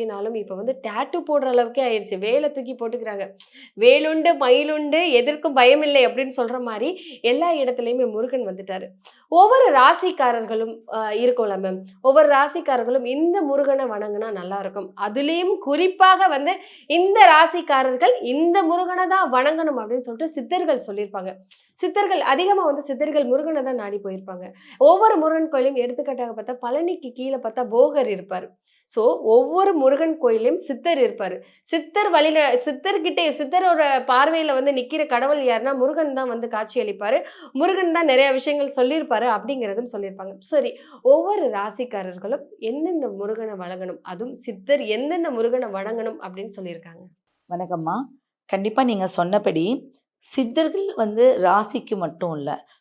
கையிலனாலும் இப்போ வந்து டேட்டு போடுற அளவுக்கே ஆயிடுச்சு வேலை தூக்கி போட்டுக்கிறாங்க. வேலுண்டு மயிலுண்டு எதற்கும் பயம் இல்லை அப்படின்னு சொல்ற மாதிரி எல்லா இடத்துலையுமே முருகன் வந்துட்டாரு. ஒவ்வொரு ராசிக்காரர்களும் இருக்கும்ல மேம் ஒவ்வொரு ராசிக்காரர்களும் இந்த முருகனை வணங்கினா நல்லா இருக்கும். அதுலேயும் குறிப்பாக வந்து இந்த ராசிக்காரர்கள் இந்த முருகனை தான் வணங்கணும் அப்படின்னு சொல்லிட்டு சித்தர்கள் சொல்லியிருப்பாங்க. சித்தர்கள் அதிகமாக வந்து சித்தர்கள் முருகனை தான் நாடி போயிருப்பாங்க. ஒவ்வொரு முருகன் கோயிலையும் எடுத்துக்காட்டாக பார்த்தா பழனிக்கு கீழே பார்த்தா போகர் இருப்பார். ஸோ ஒவ்வொரு முருகன் கோயிலையும் சித்தர் இருப்பார். சித்தர் வழியில சித்தர்கிட்டே சித்தரோட பார்வையில் வந்து நிற்கிற கடவுள் யாருன்னா முருகன் தான் வந்து காட்சி அளிப்பார். முருகன் தான் நிறைய விஷயங்கள் சொல்லியிருப்பாரு அப்படிங்கிறதும் சொல்லியிருப்பாங்க. சரி ஒவ்வொரு ராசிக்காரர்களும் எந்தெந்த முருகனை வழங்கணும்? அதுவும் சித்தர் எந்தெந்த முருகனை வணங்கணும் அப்படின்னு சொல்லியிருக்காங்க. வணக்கம்மா. கண்டிப்பாக நீங்கள் சொன்னபடி சித்தர்கள் வந்து ராசிக்கு மட்டும் இல்லை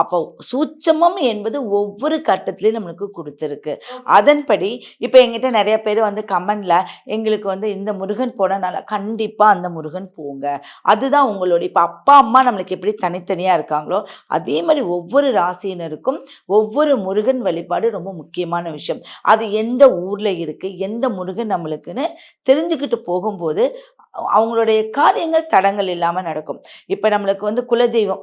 அப்போ சூட்சமம் என்பது ஒவ்வொரு கட்டத்திலையும் நம்மளுக்கு கொடுத்துருக்கு. அதன்படி இப்போ எங்கிட்ட நிறைய பேர் வந்து கமெண்ட்ல எங்களுக்கு வந்து இந்த முருகன் போனனால கண்டிப்பாக அந்த முருகன் போங்க. அதுதான் உங்களுடைய இப்போ அப்பா அம்மா நம்மளுக்கு எப்படி தனித்தனியாக இருக்காங்களோ அதே மாதிரி ஒவ்வொரு ராசியினருக்கும் ஒவ்வொரு முருகன் வழிபாடு ரொம்ப முக்கியமான விஷயம். அது எந்த ஊரில் இருக்குது எந்த முருகன் நம்மளுக்குன்னு தெரிஞ்சுக்கிட்டு போகும்போது அவங்களுடைய காரியங்கள் தடங்கள் இல்லாமல் நடக்கும். இப்போ நம்மளுக்கு வந்து குலதெய்வம்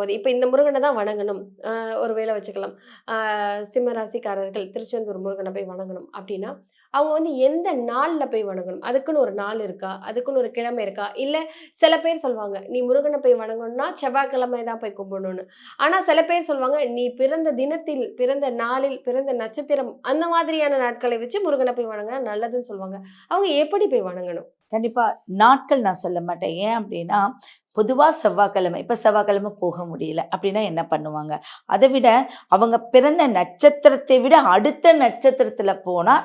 போது இப்போ இந்த முருகனை தான் வணங்கணும். ஒரு வேளை வச்சுக்கலாம். சிம்மராசிக்காரர்கள் சிம்ம ராசிக்காரர்கள் திருச்செந்தூர் முருகனை போய் வணங்கணும் அப்படின்னா அவங்க வந்து எந்த நாளில் போய் வணங்கணும்? அதுக்குன்னு ஒரு நாள் இருக்கா? அதுக்குன்னு ஒரு கிழமை இருக்கா? இல்லை சில பேர் சொல்லுவாங்க நீ முருகனை போய் வணங்கணும்னா செவ்வாய்க்கிழமை தான் போய் கும்பிடணும்னு. ஆனால் சில பேர் சொல்லுவாங்க நீ பிறந்த தினத்தில் பிறந்த நாளில் பிறந்த நட்சத்திரம் அந்த மாதிரியான நாட்களை வச்சு முருகனை போய் வணங்கினா நல்லதுன்னு சொல்லுவாங்க அவங்க எப்படி போய் வணங்கணும்? கண்டிப்பாக நாட்கள் நான் சொல்ல மாட்டேன். ஏன் அப்படின்னா பொதுவாக செவ்வாய்க்கிழமை இப்போ செவ்வாய்க்கிழமை போக முடியல அப்படின்னா என்ன பண்ணுவாங்க? அதை விட அவங்க பிறந்த நட்சத்திரத்தை விட அடுத்த நட்சத்திரத்தில் போனால்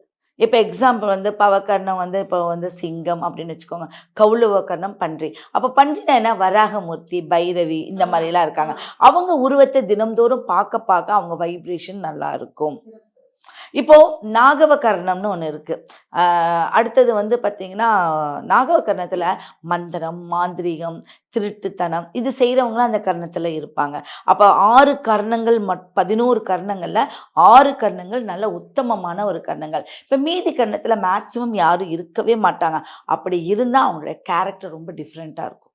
இப்போ எக்ஸாம்பிள் வந்து பவக்கர்ணம் வந்து இப்போ வந்து சிங்கம் அப்படின்னு வச்சுக்கோங்க. கௌளவக்கர்ணம் பன்றி. அப்போ பன்றினா என்ன? வராகமூர்த்தி பைரவி இந்த மாதிரிலாம் இருக்காங்க. அவங்க உருவத்தை தினம்தோறும் பார்க்க பார்க்க அவங்க வைப்ரேஷன் நல்லா இருக்கும். இப்போ நாகவகர்ணம்னு ஒன்று இருக்குது அடுத்தது வந்து பார்த்தீங்கன்னா நாகவகர்ணத்தில் மந்திரம் மாந்திரீகம் திருட்டுத்தனம் இது செய்கிறவங்களாம் அந்த கர்ணத்தில் இருப்பாங்க. அப்போ ஆறு கர்ணங்கள் மட் பதினோரு கர்ணங்களில் ஆறு கர்ணங்கள் நல்ல உத்தமமான ஒரு கர்ணங்கள். இப்போ மீதி கர்ணத்தில் மேக்சிமம் யாரும் இருக்கவே மாட்டாங்க. அப்படி இருந்தால் அவங்களுடைய கேரக்டர் ரொம்ப டிஃப்ரெண்ட்டாக இருக்கும்.